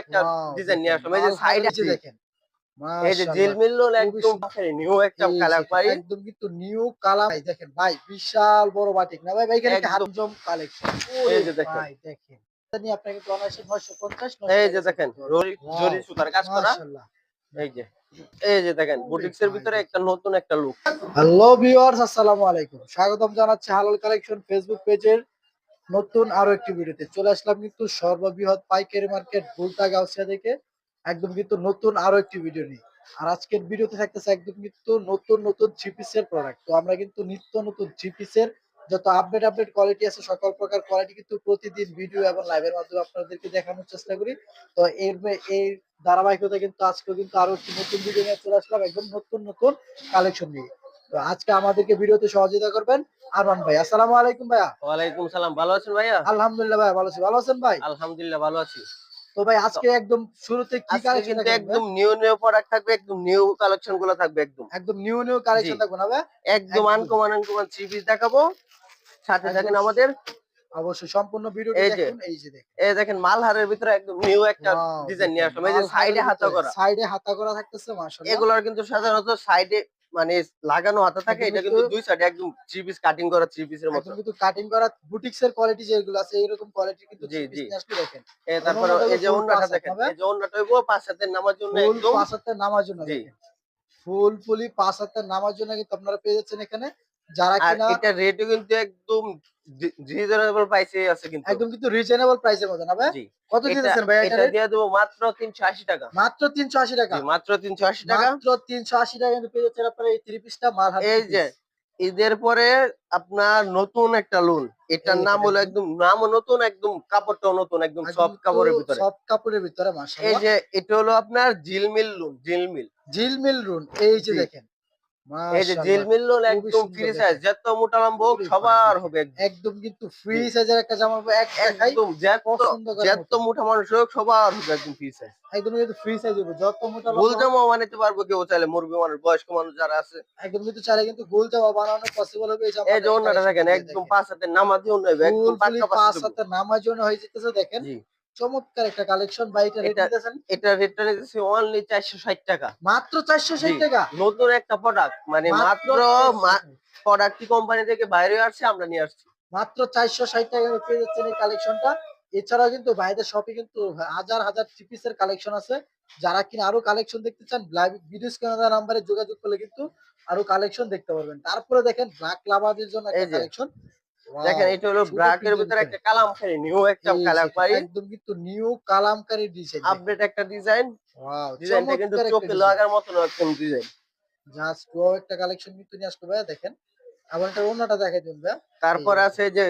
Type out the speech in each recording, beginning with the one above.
একটা ডিজাইন নিয়ে আসলাম। এই যে সাইড নিচে দেখেন। এই যে একদম নিউ একটা কালার একদম কিন্তু নিউ কালার দেখেন ভাই বিশাল বড় বাটিক না ভাই? ভাই এখানে একদম। কালেকশন এই যে দেখেন। ভাই দেখেন। আপনাকে তো অনায়াসে 950 এই যে দেখেন জরি সুতার কাজ করা। এই যে এই যে দেখেন বুটিক্সের ভিতরে একটা নতুন একটা লুক হ্যালো ভিউয়ার্স আসসালামু আলাইকুম। স্বাগতম জানাচ্ছি হালাল কালেকশন ফেসবুক পেজের নতুন আরও একটি ভিডিওতে চলে আসলাম কিন্তু সর্ববৃহৎ পাইকারি মার্কেট বুলতা গাউসিয়া থেকে একদম কিন্তু নতুন আরও একটি ভিডিও নিয়ে। আর আজকের ভিডিওতে থাকতেছে একদম কিন্তু নতুন নতুন থ্রি পিসের প্রোডাক্ট তো আমরা কিন্তু নিত্য নতুন থ্রি পিসের যত আপডেট আপডেট কোয়ালিটি আছে, সকল প্রকার কোয়ালিটি কিন্তু প্রতিদিন ভিডিও এবং লাইভের মাধ্যমে আপনাদেরকে দেখানোর চেষ্টা করি। তো এর এই ধারাবাহিকতা কিন্তু আজকেও কিন্তু আরও একটি নতুন ভিডিও নিয়ে চলে আসলাম, একদম নতুন নতুন কালেকশন নিয়ে। তো আজকে আমাদেরকে ভিডিওতে সহযোগিতা করবেন আরমান ভাই আসসালামু আলাইকুম ভাইয়া। ওয়ালাইকুম সালাম ভালো আছেন ভাইয়া? আলহামদুলিল্লাহ ভাই ভালো আছি। ভালো আছেন ভাই? আলহামদুলিল্লাহ ভালো আছি। তো ভাই আজকে একদম শুরুতে কি কালেকশন কিন্তু একদম নিউ নিউ প্রোডাক্ট থাকবে একদম নিউ কালেকশনগুলো থাকবে একদম। একদম নিউ নিউ কালেকশন থাকবে না ভাই একদম। আনকমন আনকমন থ্রি পিস দেখাবো। সাথে থাকেন আমাদের। অবশ্যই সম্পূর্ণ ভিডিওটি দেখুন এই যে দেখুন। এই দেখেন মালহারের ভিতরে একদম নিউ একটা ডিজাইন নিয়ে আসলাম। এই যে সাইডে হাতা করা। সাইডে হাতা করা থাকতেছে মাশাআল্লাহ। এগুলোর কিন্তু সাধারণত সাইডে মানে লাগানো হাতে থাকে এটা কিন্তু দুই সাইডে একদম থ্রি পিস কাটিং করা থ্রি পিসের মতো। কিন্তু কাটিং করা বুটিক্স এর কোয়ালিটি যেগুলো আছে এরকম কোয়ালিটি কিন্তু জি, জি। দেখেন। এ তারপরে এই যে ওন্নাটা দেখেন এই যে অন্যটা হইবো পাঁচ হাতের নামার জন্য একদম পাঁচ হাতের নামার জন্য জি। দেখেন। ফুল ফুলি পাঁচ হাতের নামার জন্য কিন্তু আপনারা পেয়ে যাচ্ছেন এখানে। যারা কিনা এটা রেটও কিন্তু একদম রিজনেবল প্রাইসে আছে কিন্তু। একদম কিন্তু রিজনেবল প্রাইসের মধ্যে না ভাই? কত দিতেছেন ভাই এটা দিয়ে দেবো মাত্র তিনশো আশি টাকা। মাত্র তিনশো আশি টাকা? মাত্র তিনশো আশি টাকা। মাত্র তিনশো আশি টাকা কিন্তু পেয়ে যাচ্ছেন আপনারা এই থ্রি পিসটা মার হাত এই যে ঈদের পরে আপনার নতুন একটা লোন এটার নাম হলো একদম নাম নতুন একদম কাপড়টাও নতুন একদম সফট কাপড়ের ভিতরে। সব কাপড়ের ভিতরে এই যে এটা হলো আপনার জিলমিল লোন জিলমিল ঝিলমিল রুন এই যে দেখেন। এই যে জিলমিল লোন একদম ফ্রি দেখেন। সাইজ যত মোটা লম্বা হোক সবার হবে একদম। একদম কিন্তু ফ্রি সাইজের একটা জামা পাবে এক একদম যত পছন্দ করার যত মোটা মানুষ হোক সবার হবে একদম ফ্রি সাইজ একদম কিন্তু ফ্রি সাইজ হবে যত মোটা ভুল জামা বানাইতে পারব কেউ চাইলে মানুষ বয়স্ক মানুষ যারা আছে। একদম কিন্তু চাইলে কিন্তু গোল জামা বানানো পসিবল হবে এই এই যে অন্যটা দেখেন একদম পাঁচ হবে, একদম পাঁচ নামার হয়ে যেতেছে দেখেন। চমৎকার একটা কালেকশন রেট এটা- দিতেছেন এটা রেটটা নিতেছি অনলি চারশো ষাট টাকা। মাত্র চারশো ষাট জি, টাকা? নতুন একটা প্রোডাক্ট মানে মাত্র প্রোডাক্টটি কোম্পানি থেকে বাইরে আসছে আমরা নিয়ে আসছি। মাত্র চারশো ষাট টাকা পেয়ে যাচ্ছেন এই কালেকশনটা এছাড়াও কিন্তু বাইরের শপে কিন্তু হাজার হাজার থ্রি পিসের কালেকশন আছে। যারা কিনা আরও কালেকশন দেখতে চান ভিডিও স্ক্যানার নাম্বারে যোগাযোগ করলে কিন্তু আরও কালেকশন দেখতে পারবেন। তারপরে দেখেন ব্ল্যাক লাভারদের জন্য একটা কালেকশন দেখেন এটা হলো শুধু ব্র্যাকের ভিতরে। একটা কালামকারী নিউ একটা কালামকারী। একদম কিন্তু নিউ কালামকারী ডিজাইন আপডেট একটা ডিজাইন ওয়াও ডিজাইনটা কিন্তু চোখে লাগার মতো একদম ডিজাইন জাস্ট ওয়াও একটা কালেকশন কিন্তু নিয়ে আসলো দেখেন। আবার একটা অন্যটা দেখাই দিন তারপর আছে যে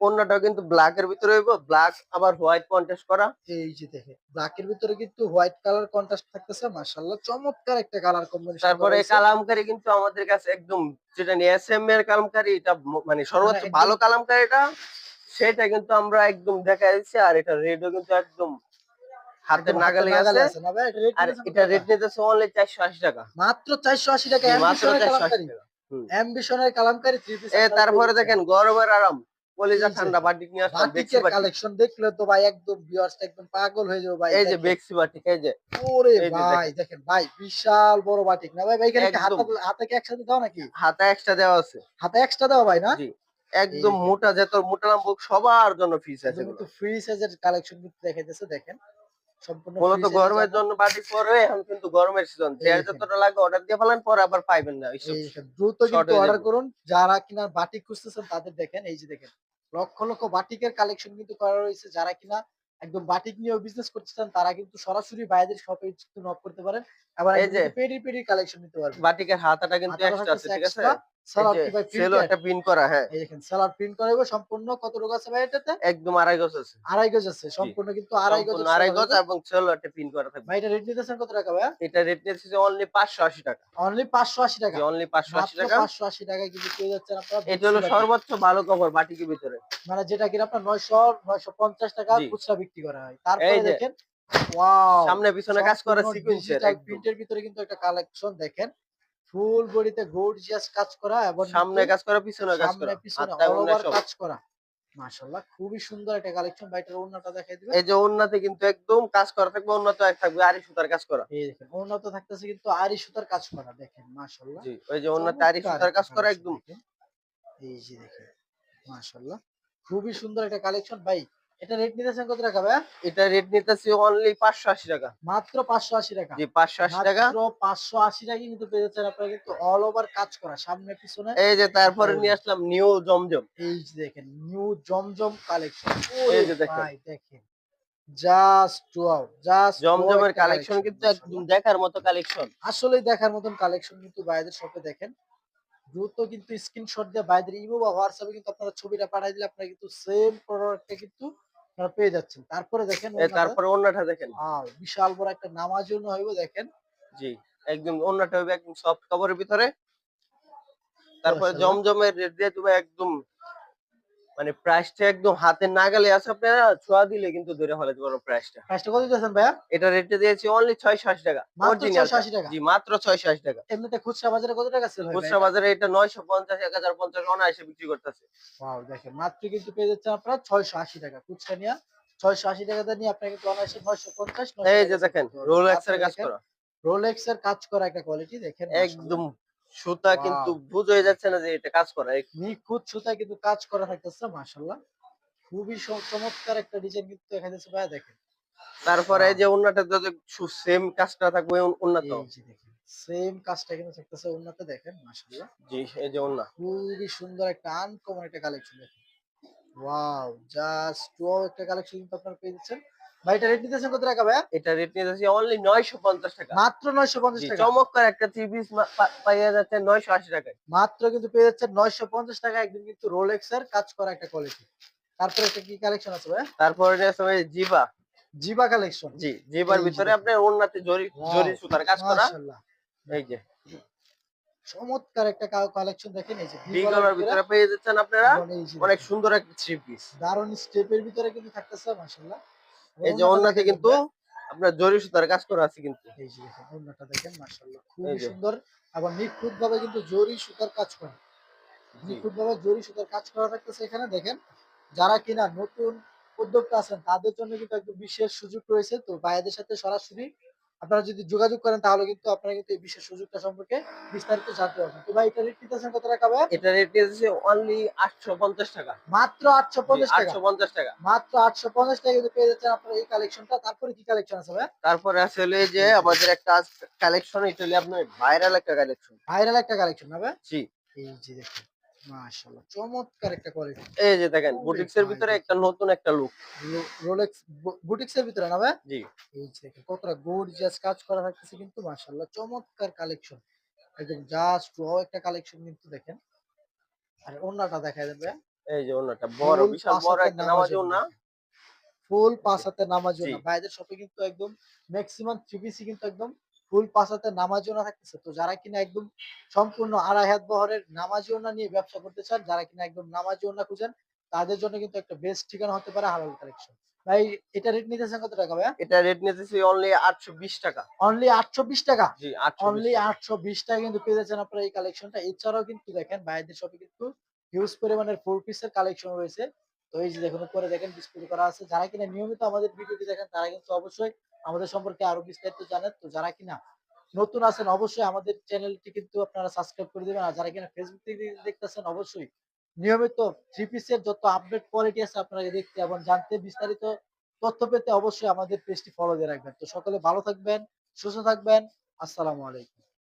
অন্যটা কিন্তু ব্ল্যাক এর ভিতরে হইব ব্ল্যাক আবার হোয়াইট কন্টেস্ট করা। এই যে দেখে ব্ল্যাকের ভিতরে কিন্তু হোয়াইট কালার কন্ট্রাস্ট থাকতেছে মাশাআল্লাহ চমৎকার একটা কালার কম্বিনেশন তারপরে কালামকারী কিন্তু আমাদের কাছে একদম যেটা নিয়ে এস এম এর কালামকারী এটা মানে সর্বোচ্চ একদম- ভালো কালামকারীটা সেটা কিন্তু আমরা একদম দেখা দিচ্ছি আর এটা রেডও কিন্তু একদম হাতের নাগালে আছে। না এটা আর এটা রেট নিতেছে অনলি চারশো আশি টাকা। মাত্র 480 টাকা মাত্র অ্যাম্বিশনের চারশো আশি কালামকারী। টাকা হুম। অ্যাম্বিশনের কালামকারী থ্রি পিস তারপরে দেখেন গরমের আরাম। কলিজা ঠান্ডা বাটিক নিয়ে আসলাম বেক্সি বাটিক কালেকশন দেখলে তো ভাই একদম ভিউয়ার্স একদম পাগল হয়ে যাবে ভাই এই যে বেক্সি বাটিক এই যে। ওরে ভাই দেখেন। ভাই বিশাল বড় বাটিক না ভাই ভাই এখানে হাতে হাতে কি একসাথে দাও নাকি? হাতা এক্সট্রা দেওয়া আছে। হাতে এক্সট্রা দাও ভাই না? জি। একদম এই যে। মোটা যত মোটা সবার জন্য ফিস আছে কিন্তু ফ্রি সাইজের কালেকশন কিন্তু দেখাইতেছে দেখেন। মূলত গরমের জন্য বাটিক পরে এখন কিন্তু গরমের সিজন এই যতটা লাগে অর্ডার দিয়ে ফেলেন পরে আবার পাইবেন না দ্রুত short কিন্তু অর্ডার করুন। যারা কিনা বাটিক খুঁজতেছেন তাদের দেখেন এই যে দেখেন। লক্ষ লক্ষ বাটিকের কালেকশন কিন্তু করা রয়েছে যারা কিনা একদম বাটিক নিয়ে বিজনেস করতে চান তারা কিন্তু সরাসরি বাইরের শপে নক করতে পারেন। আবার এই যে। পেডি পেডি কালেকশন নিতে পারবেন। বাটিকের হাতাটা কিন্তু এক্সট্রা আছে ঠিক আছে? একটা করা হ্যাঁ। এই দেখেন সালোয়ার প্রিন্ট করা হবে সম্পূর্ণ কত রোগ আছে ভাই এটাতে? একদম আড়াই গজ আছে। আড়াই গজ আছে সম্পূর্ণ কিন্তু আড়াই গজ আড়াই গজ এবং সেলো একটা পিন করা থাকবে। ভাই এটা রেট নিতেছেন কত টাকা ভাই এটা রেট অনলি পাঁচশো আশি টাকা। অনলি পাঁচশো আশি টাকা। অনলি পাঁচশো আশি মাত্র টাকা। টাকায় কিন্তু পেয়ে যাচ্ছেন আপনারা এটা হলো সর্বোচ্চ ভালো কাপড় বাটিকের ভিতরে। মানে যেটা কিনা আপনার নয়শো নয়শো পঞ্চাশ টাকা খুচরা বিক্রি করা হয়। তারপরে দেখেন ওয়াও সামনে পিছনে কাজ করা সিকুয়েন্সের প্রিন্টের ভিতরে কিন্তু একটা কালেকশন দেখেন। ফুল বডিতে গর্জিয়াস কাজ করা এবং সামনে কাজ করা পিছনে কাজ সামনে করা। ওভার কাজ করা। মাশাআল্লাহ খুবই সুন্দর একটা কালেকশন ভাইটার ওড়নাটা দেখাই দিবেন? এই যে ওন্নাতে কিন্তু একদম কাজ করা থাকবে ওন্নাতে এক থাকবে আরি সুতার কাজ করা। এই দেখেন ওড়নাতে থাকতেছে কিন্তু আরি সুতার কাজ করা দেখেন মাশাআল্লাহ। জি ওই যে ওন্নাতে আরি সুতার কাজ করা একদম। এই যে দেখেন মাশাআল্লাহ খুবই সুন্দর একটা কালেকশন ভাই এটা রেট নিতেছেন কত টাকা ভাই এটা রেট নিতেছি অনলি পাঁচশো আশি টাকা। মাত্র পাঁচশো আশি টাকা? জি পাঁচশো আশি টাকা। মাত্র পাঁচশো আশি টাকা কিন্তু পেয়ে আপনারা কিন্তু অল ওভার কাজ করা সামনে পিছনে। এই যে তারপরে নিয়ে আসলাম নিউ জমজম। এই যে দেখেন নিউ জমজম কালেকশন এই যে দেখেন। দেখেন। জাস্ট ওয়াও জাস্ট জমজমের কালেকশন কিন্তু একদম দেখার মতো কালেকশন আসলে দেখার মতন কালেকশন কিন্তু বাইরের শপে দেখেন। দ্রুত কিন্তু স্ক্রিনশট দিয়ে বাইরের ইমো বা হোয়াটসঅ্যাপে কিন্তু আপনারা ছবিটা পাঠিয়ে দিলে আপনারা কিন্তু সেম প্রোডাক্টটা কিন্তু আপনারা পেয়ে যাচ্ছেন। তারপরে দেখেন তারপরে অন্যটা দেখেন। আর বিশাল বড় একটা নামাজ জন্য হইব দেখেন। জি একদম অন্যটা হইবে একদম সফট কভারের ভিতরে। তারপরে জমজমের রেট দিয়ে তুমি একদম মানে প্রাইসটা একদম হাতে নাগালে আছে আপনারা ছোঁয়া দিলে কিন্তু ধরে ফেলাতে পারব প্রাইসটা প্রাইসটা কত দিতেছেন ভাইয়া? এটা রেটে দিয়েছি অনলি ছয়শো আশি টাকা মাত্র অরিজিনাল 680 টাকা? জি মাত্র ছয়শো আশি টাকা। এমনিতে খুচরা বাজারে কত টাকা সেল হয় খুচরা বাজারে এটা নয়শো পঞ্চাশ এক হাজার পঞ্চাশ অনায়াসে বিক্রি করতেছে। ওয়াও দেখেন মাত্র কিন্তু পেয়ে যাচ্ছেন আপনারা ছয়শো আশি টাকা। খুচরা নিয়ে ছয়শো আশি টাকাতে নিয়ে আপনারা কিন্তু অনায়াসে নয়শো পঞ্চাশ এই যে দেখেন রোলেক্স এর কাজ করা। রোলেক্স এর কাজ করা একটা কোয়ালিটি দেখেন একদম সুতা কিন্তু বুঝ হয়ে যাচ্ছে না যে এটা কাজ করা। নিখুঁত সুতায় কিন্তু কাজ করা থাকতেছে মাশাল্লাহ খুবই চমৎকার একটা ডিজাইন কিন্তু দেখা যাচ্ছে ভাইয়া দেখেন। তারপরে. যে অন্যটা সেম কাজটা থাকবে উন্নত সেম কাজটা কিন্তু থাকতেছে উন্নত দেখেন মাশাল্লাহ জি এই যে অন্য খুবই সুন্দর একটা আনকমন একটা কালেকশন দেখেন। ওয়াও জাস্ট ওয়াও একটা কালেকশন কিন্তু আপনারা পেয়ে যাচ্ছেন। ভাই এটা রেট নিতেছেন কত টাকা এটা রেট অনলি মাত্র টাকা। চমৎকার একটা থ্রি পিস পাইয়া যাচ্ছে নয়শো আশি টাকায়। মাত্র কিন্তু পেয়ে যাচ্ছে নয়শো পঞ্চাশ টাকা একদম কিন্তু রোলেক্স এর কাজ করা একটা কোয়ালিটি তারপরে একটা কি কালেকশন আছে ভাই তারপরে নিয়ে আসছে জিবা জিবা কালেকশন জি জিবার ভিতরে আপনার ওন্নাতে জরি জরি সুতার কাজ করা। মাশাআল্লাহ। এই যে। চমৎকার একটা কালেকশন দেখেন এই যে বি ভিতরে। পেয়ে যাচ্ছেন আপনারা। অনেক সুন্দর একটা থ্রি পিস দারুণ স্টেপের ভিতরে কিন্তু থাকতেছে মাশাআল্লাহ। এই যে অন্যকে কিন্তু আপনার জরি সুতার কাজ করা আছে কিন্তু। এই যে অন্যটা দেখেন মাশাআল্লাহ। খুব সুন্দর আবার নিখুঁত ভাবে কিন্তু জরি সুতার কাজ করা। নিখুত নিখুঁত ভাবে জরি সুতার কাজ করা থাকতেছে এখানে দেখেন। যারা কিনা নতুন উদ্যোক্তা আছেন তাদের জন্য কিন্তু একটু বিশেষ সুযোগ রয়েছে। তো ভাইয়াদের সাথে সরাসরি আপনারা যদি যোগাযোগ করেন তাহলে কিন্তু আপনারা কিন্তু এই বিশেষ সুযোগটা সম্পর্কে বিস্তারিত জানতে পারবেন। তো ভাই এটা রেট নিতেছেন কত টাকা ভাই? এটা রেট যাচ্ছে অনলি আটশো পঞ্চাশ টাকা। মাত্র আটশো পঞ্চাশ টাকা? আটশো পঞ্চাশ টাকা। মাত্র আটশো পঞ্চাশ টাকা কিন্তু পেয়ে যাচ্ছেন আপনার এই কালেকশনটা তারপরে কি কালেকশন আছে ভাই? তারপরে আসলে যে আমাদের একটা কালেকশন এটা হলো আপনার ভাইরাল একটা কালেকশন ভাইরাল একটা কালেকশন না ভাই? জি। এই যে দেখুন। মাশাআল্লাহ চমৎকার একটা কোয়ালিটি এই যে দেখেন ওরে বুটিক্স এর ভাই ভিতরে একটা নতুন একটা লুক রোলেক্স বুটিক্স ভিতরে না ভাই? জি। এই যে কতটা গর্জিয়াস কাজ করা থাকতেছে কিন্তু মাশাআল্লাহ চমৎকার কালেকশন একদম জাস্ট একটা কালেকশন কিন্তু দেখেন। আর ওন্নাটা দেখা যাবে এই যে বড় ফুল বিশাল পাঁচ বড় একটা নামাজ ওনা ফুল পাঁচ হাতে নামাজ বাইরের শপে কিন্তু একদম ম্যাক্সিমাম থ্রিপিসি কিন্তু একদম ফুল পাঁচ হাতে নামাজ না থাকতেছে। তো যারা কিনা একদম সম্পূর্ণ আড়াই হাত বহরের নামাজ না নিয়ে ব্যবসা করতে চান যারা কিনা একদম নামাজ না খুঁজেন তাদের জন্য কিন্তু একটা বেস্ট ঠিকানা হতে পারে হালাল কালেকশন ভাই এটা রেট নিতেছেন কত টাকা ভাই এটা রেট নিতেছি অনলি আটশো বিশ টাকা। অনলি আটশো বিশ টাকা? জি অনলি আটশো বিশ টাকা কিন্তু পেয়ে যাচ্ছেন আপনারা এই কালেকশনটা এছাড়াও কিন্তু দেখেন বাইরের শপে কিন্তু হিউজ পরিমাণের ফোর পিসের কালেকশন রয়েছে। তো এই যে দেখুন, উপরে দেখেন ডিসপ্লে করা আছে। যারা কিনা নিয়মিত আমাদের ভিডিওটি দেখেন, তারা কিন্তু অবশ্যই আমাদের সম্পর্কে আরও বিস্তারিত জানেন। তো যারা কিনা নতুন আছেন, অবশ্যই আমাদের চ্যানেলটি কিন্তু আপনারা সাবস্ক্রাইব করে দিবেন। আর যারা কিনা ফেসবুক থেকে দেখতেছেন, অবশ্যই নিয়মিত থ্রি পিসের যত আপডেট কোয়ালিটি আছে আপনারা দেখতে এবং জানতে বিস্তারিত তথ্য পেতে অবশ্যই আমাদের পেজটি ফলো দিয়ে রাখবেন। তো সকলে ভালো থাকবেন, সুস্থ থাকবেন। আসসালামু আলাইকুম।